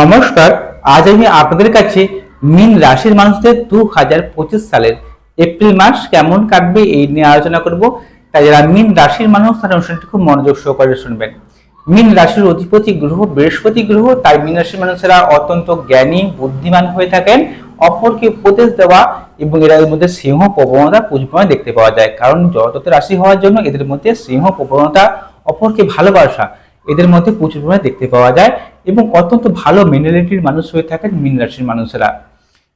নমস্কার, আজ আমি আপনাদের কাছে মিন রাশির মানুষদের দু হাজার পঁচিশ সালের এপ্রিল মাস কেমন কাটবে এই নিয়ে আলোচনা করব। তাই যারা মিন রাশির মানুষ, তারা অনুষ্ঠানটি খুব মনোযোগ সহকারে শুনবেন। মিন রাশির অধিপতি গ্রহ, বৃহস্পতি গ্রহ, তাই মিন রাশির মানুষেরা অত্যন্ত জ্ঞানী, বুদ্ধিমান হয়ে থাকেন। অপরকে উপদেশ দেওয়া এবং এরা এর মধ্যে সিংহ প্রবণতা পরিমাণে দেখতে পাওয়া যায়। কারণ জগতের রাশি হওয়ার জন্য এদের মধ্যে সিংহ প্রবণতা, অপরকে ভালোবাসা, এদের মধ্যে প্রচুর পরিমাণে দেখতে পাওয়া যায়। এবং অত্যন্ত ভালো মেন্টালিটির মানুষ হয়ে থাকেন মীন রাশির মানুষেরা।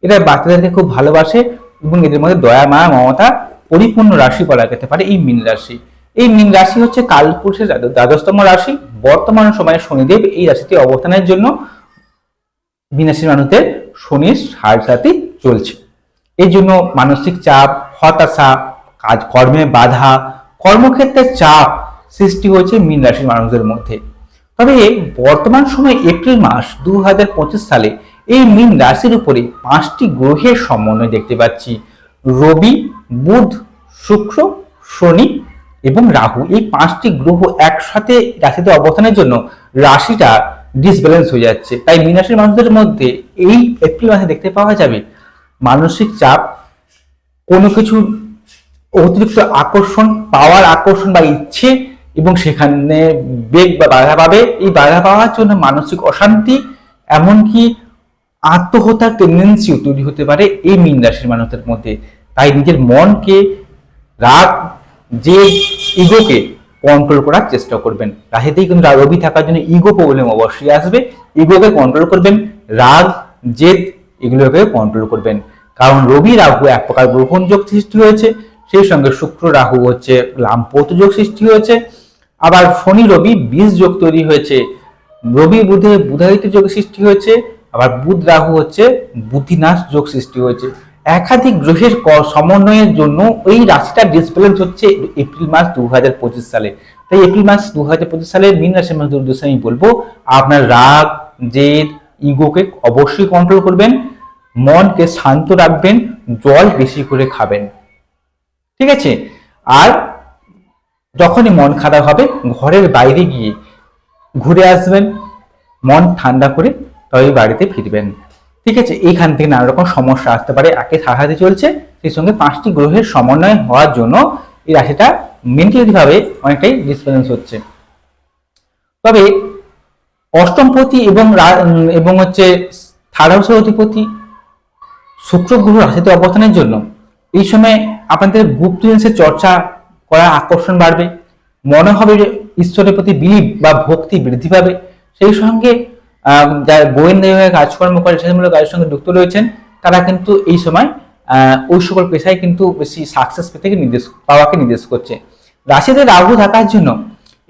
এরা বাচ্চাদেরকে খুব ভালোবাসে এবং এদের মধ্যে দয়া, মায়া, মমতা পরিপূর্ণ রাশি বলা যেতে পারে এই মীন রাশি। এই মীন রাশি হচ্ছে কালপুরুষের দ্বাদ- দ্বাদশতম রাশি। বর্তমান সময়ে শনিদেব এই রাশিতে অবস্থানের জন্য মীন রাশির মানুষদের শনির সাড়ে সাথে চলছে। এই জন্য মানসিক চাপ, হতাশা কাজ কর্মে বাধা, কর্মক্ষেত্রে চাপ সৃষ্টি হয়েছে মীন রাশির মানুষদের মধ্যে। তবে বর্তমান সময়ে এপ্রিল মাস দু হাজার পঁচিশ সালে এই মীন রাশির উপরে পাঁচটি গ্রহের সমন্বয় দেখতে পাচ্ছি। রবি, বুধ, শুক্র, শনি এবং রাহু। এই পাঁচটি গ্রহ একসাথে রাশিতে অবস্থানের জন্য রাশিটা ডিসব্যালেন্স হয়ে যাচ্ছে। তাই মীন রাশির মানুষদের মধ্যে এই এপ্রিল মাসে দেখতে পাওয়া যাবে মানসিক চাপ, কোনো কিছু অতিরিক্ত আকর্ষণ, পাওয়ার আকর্ষণ বা ইচ্ছে এবং সেখানে বেগ বা বাধা পাবে। এই বাধা পাওয়ার জন্য মানসিক অশান্তি, এমনকি আত্মহত্যার টেন্ডেন্সিও তৈরি হতে পারে এই মীন রাশির মানুষদের মধ্যে। তাই নিজের মনকে রাগ যে ইগোকে কন্ট্রোল করার চেষ্টা করবেন। রাশিতেই কিন্তু রবি থাকার জন্য ইগো প্রবলেম অবশ্যই আসবে। ইগোকে কন্ট্রোল করবেন, রাগ, জেদ এগুলোকে কন্ট্রোল করবেন। কারণ রবি রাহু এক প্রকার গ্রহণ যোগ সৃষ্টি হয়েছে। সেই সঙ্গে শুক্র রাহু হচ্ছে লাম্পত যোগ সৃষ্টি হয়েছে। আবার শনি রবি বীজ যোগ তৈরি হয়েছে। রবি বুধে বুধায়িত যোগ সৃষ্টি হয়েছে, আবার বুধ রাহু হচ্ছে বুদ্ধিনাশ যোগ সৃষ্টি হয়েছে। একাধিক গ্রহের সমন্বয়ের জন্য এই রাশিটা ডিসব্যালেন্স হচ্ছে এপ্রিল মাস দু হাজার পঁচিশ সালে। তাই এপ্রিল মাস দু হাজার পঁচিশ সালে মীন রাশির মানুষদের উদ্দেশ্যে আমি বলব, আপনার রাগ, জেদ, ইগোকে অবশ্যই কন্ট্রোল করবেন, মনকে শান্ত রাখবেন, জল বেশি করে খাবেন। ঠিক আছে? আর যখনই মন খারাপ হবে, ঘরের বাইরে গিয়ে ঘুরে আসবেন। মন ঠান্ডা করে তবে বাড়িতে ফিরবেন। ঠিক আছে এইখান থেকে নানা রকম সমস্যা আসতে পারে। একে সাহায্যে চলছে, সেই সঙ্গে পাঁচটি গ্রহের সমন্বয় হওয়ার জন্য এই রাশিটা মেন্টালি ভাবে অনেকটাই ডিসব্যালেন্স হচ্ছে। তবে অষ্টমপতি এবং এবং হচ্ছে থার্ড হাউসের অধিপতি শুক্র গ্রহ রাশিতে অবস্থানের জন্য এই সময় আপনাদের গুপ্ত জিনিসের চর্চা করার আকর্ষণ বাড়বে। মনে হবে যে ঈশ্বরের প্রতি বিলিভ বা ভক্তি বৃদ্ধি পাবে। সেই সঙ্গে যারা গোয়েন্দা বিভাগে কাজকর্ম করে সেমূলক কাজের সঙ্গে যুক্ত রয়েছেন, তারা কিন্তু এই সময় ওই সকল পেশায় কিন্তু বেশি সাকসেস পেতে নির্দেশ, পাওয়াকে নির্দেশ করছে। রাশিতে রাহু থাকার জন্য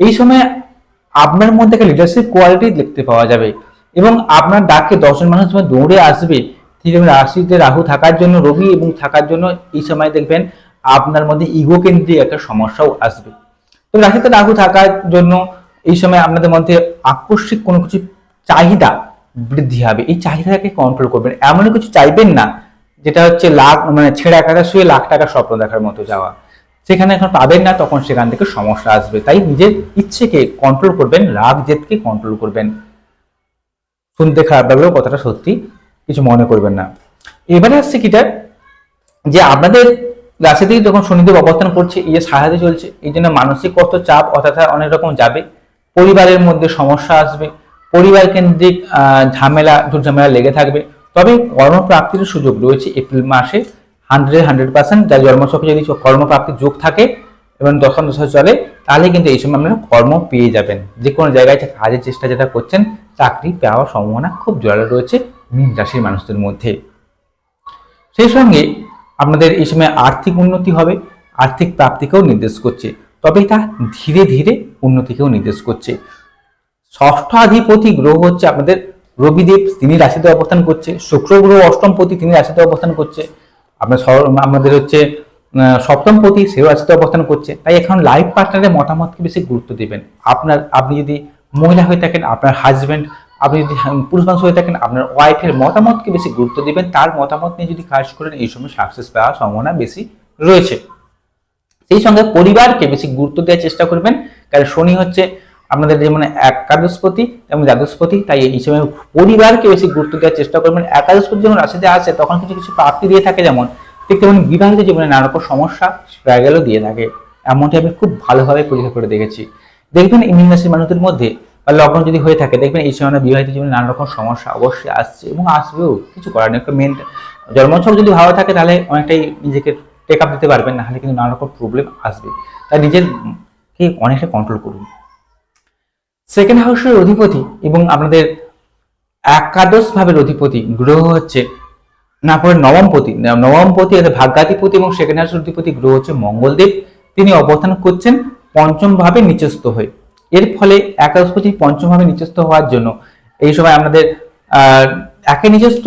এই সময় আপনার মধ্যে একটা লিডারশিপ কোয়ালিটি দেখতে পাওয়া যাবে এবং আপনার ডাকে দশজন মানুষ দৌড়ে আসবে। ঠিক রাশিতে রাহু থাকার জন্য রবি এবং থাকার জন্য এই সময় দেখবেন আপনার মধ্যে ইগো কেন্দ্রিক একটা সমস্যাও আসবে। তো রাশিতে রাহু থাকার জন্য এই সময় আপনাদের মধ্যে আকস্মিক কোনো কিছু চাহিদা বৃদ্ধি হবে। এই চাহিদাকে কন্ট্রোল করবেন। এমন কিছু চাইবেন না, যেটা হচ্ছে লাখ মানে ছেঁড়া কাটা শুয়ে লাখ টাকার স্বপ্ন দেখার মতো যাওয়া। সেখানে এখন পাবেন না, তখন সেখান থেকে সমস্যা আসবে। তাই নিজের ইচ্ছেকে কন্ট্রোল করবেন, রাগ জেদকে কন্ট্রোল করবেন। শুনতে খারাপ লাগলেও কথাটা সত্যি, কিছু মনে করবেন না। এবারে আসছে কিটা যে আপনাদের রাশিতেই যখন শনিদেব অবস্থান করছে এই যে সাহায্য চলছে, এই জন্য মানসিক কষ্ট চাপ অর্থাৎ অনেক রকম যাবে। পরিবারের মধ্যে সমস্যা আসবে, পরিবার কেন্দ্রিক ঝামেলা ঝামেলা লেগে থাকবে। তবে কর্মপ্রাপ্তির সুযোগ রয়েছে এপ্রিল মাসে, হান্ড্রেড হান্ড্রেড পার্সেন্ট যার জন্মছকে যদি কর্মপ্রাপ্তির যোগ থাকে এবং দশম দশা চলে, তাহলে কিন্তু এই সময় আপনারা কর্ম পেয়ে যাবেন। যে কোনো জায়গায় যে কাজের চেষ্টা যেটা করছেন, চাকরি পাওয়ার সম্ভাবনা খুব জোরালো রয়েছে মীন রাশির মানুষদের মধ্যে। সেই সঙ্গে আপনাদের এই সময় আর্থিক উন্নতি হবে, আর্থিক প্রাপ্তিকেও নির্দেশ করছে। তবে তা ধীরে ধীরে উন্নতিকেও নির্দেশ করছে। ষষ্ঠাধিপতি গ্রহ হচ্ছে আপনাদের রবিদেব, তিনি রাশিতে অবস্থান করছে। শুক্র গ্রহ অষ্টমপতি, তিনি রাশিতে অবস্থান করছে। আপনার আমাদের হচ্ছে সপ্তমপতি, সেও রাশিতে অবস্থান করছে। তাই এখন লাইফ পার্টনারের মতামতকে বেশি গুরুত্ব দেবেন। আপনার, আপনি যদি মহিলা হয়ে থাকেন, আপনার হাজবেন্ড আপনি যদি পুরুষ মানুষ হয়ে থাকেন, আপনার ওয়াইফের মতামতকে বেশি গুরুত্ব দিবেন, তার মতামত নিয়ে যদি কাজ করেন, এই সময় সাকসেস পাওয়ার সম্ভাবনা বেশি রয়েছে। সেই সঙ্গে পরিবারকে বেশি গুরুত্ব দেওয়ার চেষ্টা করবেন, কারণ শনি হচ্ছে আপনাদের যেমন একাদশপতি এবং দ্বাদশপতি, তাই এই সময় পরিবারকে বেশি গুরুত্ব দেওয়ার চেষ্টা করবেন। একাদশপতি যখন রাশিতে আসে, তখন কিছু কিছু প্রাপ্তি দিয়ে থাকে, যেমন ঠিক তেমন বিবাহিত জীবনে নানা রকম সমস্যা স্ট্রাগেলও দিয়ে থাকে। এমনটি আমি খুব ভালোভাবে পরীক্ষা করে দেখেছি। দেখবেন এই রাশির মানুষদের মধ্যে বা লগ্ন যদি হয়ে থাকে, দেখবেন এই সময় বিবাহিত জীবনে নানা রকম সমস্যা অবশ্যই আসছে এবং আসবেও, কিছু করার নেই। মেন জন্মছক যদি ভালো থাকে, তাহলে অনেকটাই নিজেকে টেক আপ দিতে পারবেন না হলে কিন্তু নানা রকম প্রবলেম আসবে। তাই নিজের কে অনেকটা কন্ট্রোল করুন। সেকেন্ড হাউসের অধিপতি এবং আপনাদের একাদশ ভাবের অধিপতি গ্রহ হচ্ছে, না, পরে নবমপতি। নবমপতি অর্থাৎ ভাগ্যাধিপতি এবং সেকেন্ড হাউসের অধিপতি গ্রহ হচ্ছে মঙ্গলদেব। তিনি অবস্থান করছেন পঞ্চম ভাবে নিচস্থ হয়ে। এর ফলে একাদশপতি পঞ্চম ভাবে নিচস্থ হওয়ার জন্য এই সময় আমাদের একে নিজস্ব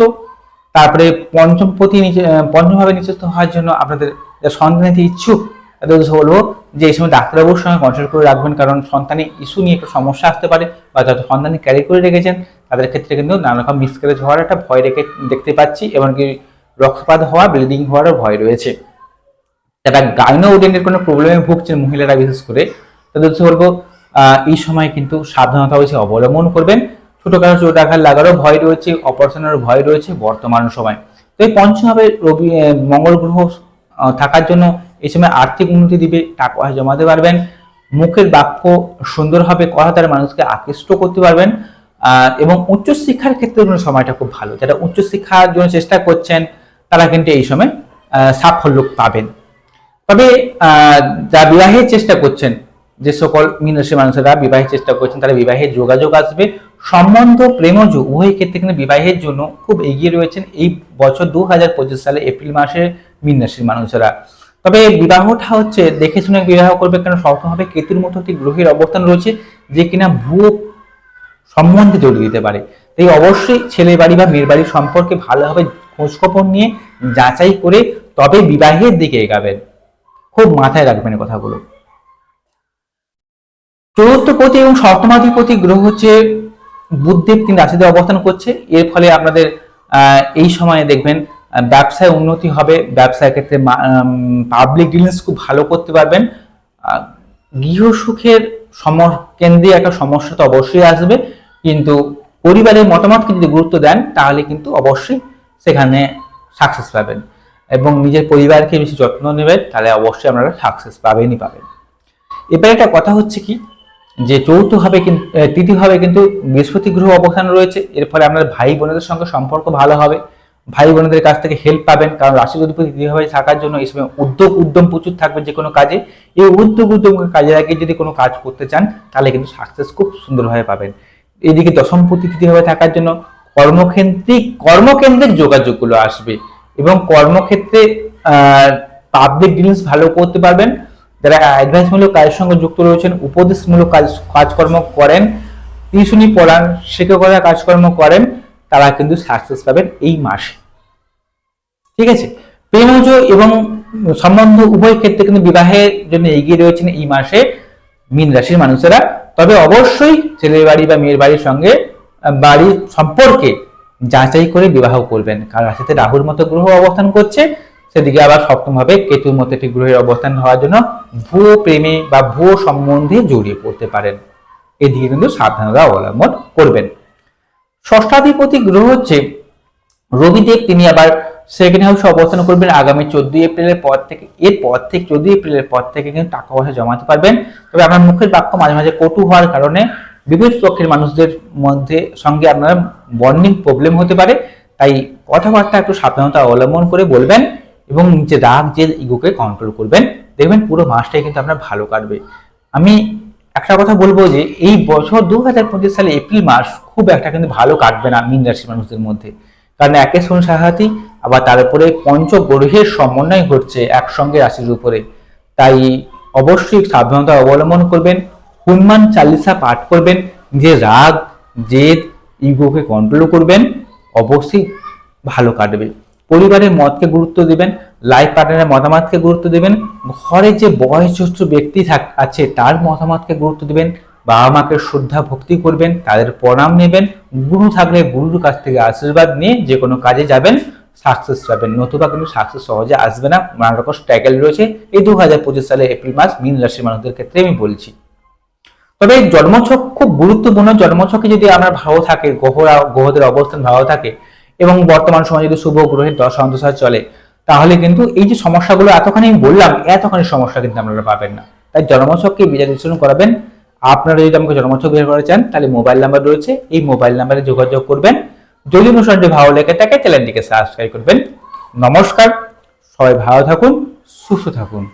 তারপরে পঞ্চম পতি নিচে আহ, নিচস্থ হওয়ার জন্য আপনাদের সন্তান নিতে ইচ্ছুক তাদের বলব যে এই সময় ডাক্তারবাবুর সঙ্গে কনসাল্ট করে রাখবেন কারণ সন্তানের ইস্যু নিয়ে একটু সমস্যা আসতে পারে বা যারা সন্তানে ক্যারি করে রেখেছেন তাদের ক্ষেত্রে কিন্তু নানা রকম মিসক্যারেজ হওয়ার একটা ভয় রেখে দেখতে পাচ্ছি এমনকি রক্তপাত হওয়া ব্লিডিং হওয়ারও ভয় রয়েছে। যারা গাইনো ওডেন্টের কোনো প্রবলেমে ভুগছেন মহিলারা বিশেষ করে তাদের বলব এই সময় কিন্তু সাবধানতা অবশ্যই অবলম্বন করবেন। ছোটখাটো চোট আঘাত লাগারও ভয় রয়েছে অপারেশনের ভয় রয়েছে বর্তমান সময়। তো এই পঞ্চমভাবে রবি মঙ্গল গ্রহ থাকার জন্য এই সময় আর্থিক উন্নতি দিবে, টাকা জমাতে পারবেন। মুখের বাক্য সুন্দর হবে কথা দ্বারা মানুষকে আকৃষ্ট করতে পারবেন। এবং উচ্চশিক্ষার ক্ষেত্রে জন্য সময়টা খুব ভালো। যারা উচ্চশিক্ষার জন্য চেষ্টা করছেন, তারা কিন্তু এই সময় সাফল্য পাবেন। তবে যা বিবাহের চেষ্টা করছেন যে সকল মীনরাশি মানুষেরা বিবাহের চেষ্টা করছেন, তারা বিবাহের যোগাযোগ আসবে। সম্বন্ধ, প্রেমজ, উভয় ক্ষেত্রে কিন্তু বিবাহের জন্য খুব এগিয়ে রয়েছেন এই বছর দু হাজার পঁচিশ সালে এপ্রিল মাসে মীনরাশির মানুষেরা। তবে বিবাহটা হচ্ছে, দেখে শুনে বিবাহ করবে কারণ সপ্তমভাবে কেতুর মতো একটি গ্রহের অবস্থান রয়েছে যে কিনা ভুয়ো সম্বন্ধে জড়িয়ে দিতে পারে। তাই অবশ্যই ছেলে বাড়ি বা মেয়ের বাড়ির সম্পর্কে ভালোভাবে খোঁজখবর নিয়ে যাচাই করে তবে বিবাহের দিকে এগাবেন। খুব মাথায় রাখবেন এই কথাগুলো। চতুর্থপতি এবং সপ্তমাধিপতি গ্রহ হচ্ছে বুদ্ধদেব তিন রাশিতে অবস্থান করছে। এর ফলে আপনাদের এই সময়ে দেখবেন ব্যবসায় উন্নতি হবে। ব্যবসায় ক্ষেত্রে পাবলিক ডিলিংস খুব ভালো করতে পারবেন। আহ, গৃহ সুখের সম কেন্দ্রে একটা সমস্যা তো অবশ্যই আসবে। কিন্তু পরিবারের মতামতকে যদি গুরুত্ব দেন তাহলে কিন্তু অবশ্যই সেখানে সাকসেস পাবেন। এবং নিজের পরিবারকে বেশি যত্ন নেবেন তাহলে অবশ্যই আপনারা সাকসেস পাবেনই পাবেন। এবার একটা কথা হচ্ছে কি? যে চৌথভাবে কিন্তু তৃতীয়ভাবে কিন্তু বৃহস্পতি গ্রহ অবস্থান রয়েছে। এর ফলে আপনার ভাই বোনেদের সঙ্গে সম্পর্ক ভালো হবে। ভাই বোনেদের কাছ থেকে হেল্প পাবেন, কারণ রাশি অধিপতি তৃতীয়ভাবে থাকার জন্য এই সময় উদ্যোগ, উদ্যম প্রচুর থাকবে যে কোনো কাজে। এই উদ্যোগ, উদ্যম কাজের আগে যদি কোনো কাজ করতে চান, তাহলে কিন্তু সাকসেস খুব সুন্দরভাবে পাবেন। এদিকে দশমপতি তৃতীয়ভাবে থাকার জন্য কর্মকেন্দ্রিক কর্মকেন্দ্রিক যোগাযোগগুলো আসবে এবং কর্মক্ষেত্রে পাবলিক ডিলিংস ভালো করতে পারবেন। যারা অ্যাডভাইসমূলক কাজের সঙ্গে যুক্ত রয়েছেন, উপদেশমূলক কাজ, কাজকর্ম করেন, টিউশনি পড়ান শিক্ষকতা কাজকর্ম করেন, তারা কিন্তু সাকসেস পাবেন এই মাসে। ঠিক আছে? প্রেমজ এবং সম্বন্ধ উভয় ক্ষেত্রে কিন্তু বিবাহের জন্য এগিয়ে রয়েছেন এই মাসে মীন রাশির মানুষেরা। তবে অবশ্যই ছেলের বাড়ি বা মেয়ের বাড়ির সঙ্গে বাড়ির সম্পর্কে যাচাই করে বিবাহ করবেন। কারণ রাশিতে রাহুর মতো গ্রহ অবস্থান করছে। সেদিকে আবার সপ্তম ভাবে কেতুর মতো একটি গ্রহের অবস্থান হওয়ার জন্য ভুয়ো প্রেমে বা ভুয়ো সম্বন্ধে জড়িয়ে পড়তে পারেন। এদিকে কিন্তু সাবধানতা অবলম্বন করবেন। ষষ্ঠাধিপতি গ্রহ হচ্ছে রবিদেব। তিনি আবার সেকেন্ড হাউসে অবস্থান করবেন আগামী চোদ্দই এপ্রিলের পর থেকে। এর পর থেকে, চোদ্দই এপ্রিলের পর থেকে কিন্তু টাকা পয়সা জমাতে পারবেন। তবে আপনার মুখের বাক্য মাঝে মাঝে কটু হওয়ার কারণে বিপরীত পক্ষের মানুষদের মধ্যে সঙ্গে আপনার বন্ডিং প্রবলেম হতে পারে। তাই কথাবার্তা একটু সাবধানতা অবলম্বন করে বলবেন। এবং নিজের রাগ জেদ ইগোকে কন্ট্রোল করবেন, দেখবেন পুরো মাসটাই কিন্তু আপনার ভালো কাটবে। আমি একটা কথা বলব যে, এই বছর দু হাজার পঁচিশ সালে এপ্রিল মাস খুব একটা কিন্তু ভালো কাটবে না মীন রাশির মানুষদের মধ্যে। কারণ একে শুন সাহাতি আবার তার উপরে পঞ্চগ্রহের সমন্বয় ঘটছে একসঙ্গে রাশির উপরে। তাই অবশ্যই সাবধানতা অবলম্বন করবেন, হনুমান চালিসা পাঠ করবেন নিজের রাগ, জেদ ইগোকে কন্ট্রোল করবেন, অবশ্যই ভালো কাটবে। পরিবারের মতকে গুরুত্ব দিবেন লাইফ পার্টনারের মতামতকে গুরুত্ব দিবেন, ঘরে যে বয়োজ্যেষ্ঠ ব্যক্তি থাক আছে তার মতামতকে গুরুত্ব দিবেন, বাবা মাকে শ্রদ্ধা, ভক্তি করবেন, তাদের প্রণাম নেবেন, গুরু থাকলে গুরুর কাছ থেকে আশীর্বাদ নিয়ে যে কোনো কাজে যাবেন সাকসেস পাবেন। নতুবা কিন্তু সাকসেস সহজে আসবে না। নানা রকম স্ট্রাগল রয়েছে। এই দু হাজার পঁচিশ সালে এপ্রিল মাস মীন রাশির মানুষদের ক্ষেত্রে আমি বলছি। তবে জন্মছক খুব গুরুত্বপূর্ণ। জন্মছকে যদি আমরা ভালো থাকে গ্রহরা গ্রহদের অবস্থান ভালো থাকে এবং বর্তমান সময়ে যদি শুভ গ্রহের দশা অন্তঃসা চলে, তাহলে কিন্তু এই যে সমস্যাগুলো এতখানি আমি বললাম, এতখানি সমস্যা কিন্তু আপনারা পাবেন না। তাই জন্মছককে বিচার বিশ্লেষণ করাবেন। আপনারা যদি আমাকে জন্মছক বের করে চান, তাহলে মোবাইল নাম্বার রয়েছে। এই মোবাইল নাম্বারে যোগাযোগ করবেন। যদি অনুষ্ঠানটি ভালো লেগে থাকে, চ্যানেলটিকে সাবস্ক্রাইব করবেন। নমস্কার। সবাই ভালো থাকুন, সুস্থ থাকুন।